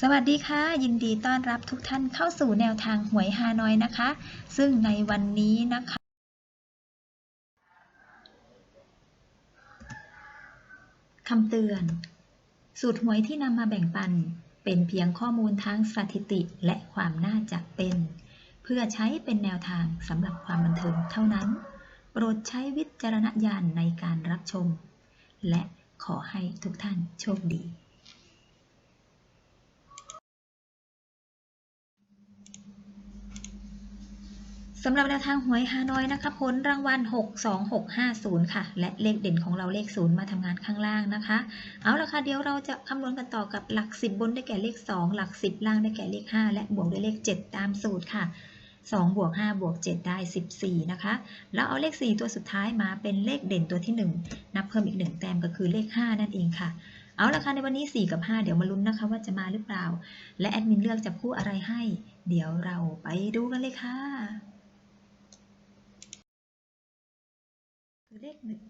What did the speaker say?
สวัสดีค่ะ ยินดีต้อนรับทุกท่านเข้าสู่แนวทางหวยฮานอยนะคะ ซึ่งในวันนี้นะคะ คำเตือน สูตรหวยที่นำมาแบ่งปัน เป็นเพียงข้อมูลทางสถิติและความน่าจะเป็น เพื่อใช้เป็นแนวทางสำหรับความบันเทิงเท่านั้น โปรดใช้วิจารณญาณในการรับชม และขอให้ทุกท่านโชคดี สำหรับแนวทางหวยฮานอยนะคะผลรางวัล 62650 ค่ะ และเลขเด่นของเราเลข 0 มาทำงานข้างล่างนะคะ เอาละค่ะ เดี๋ยวเราจะคำนวณกันต่อกับหลัก 10 บนได้แก่เลข 2 หลัก 10 ล่างได้แก่เลข 5 และบวกด้วยเลข 7 ตามสูตรค่ะ2บวก5บวก7ได้ 14 นะคะ แล้วเอาเลข 4 ตัวสุดท้ายมาเป็นเลขเด่นตัวที่ 1 นับเพิ่มอีก 1 แต้มก็คือเลข 5 นั่นเองค่ะ เอาละค่ะในวันนี้ 4 กับ 5 เดี๋ยวมาลุ้นนะคะว่าจะมาหรือเปล่า และแอดมินเลือกจับคู่อะไรให้ เดี๋ยวเราไปดูกันเลยค่ะ คือ เลขหนึ่ง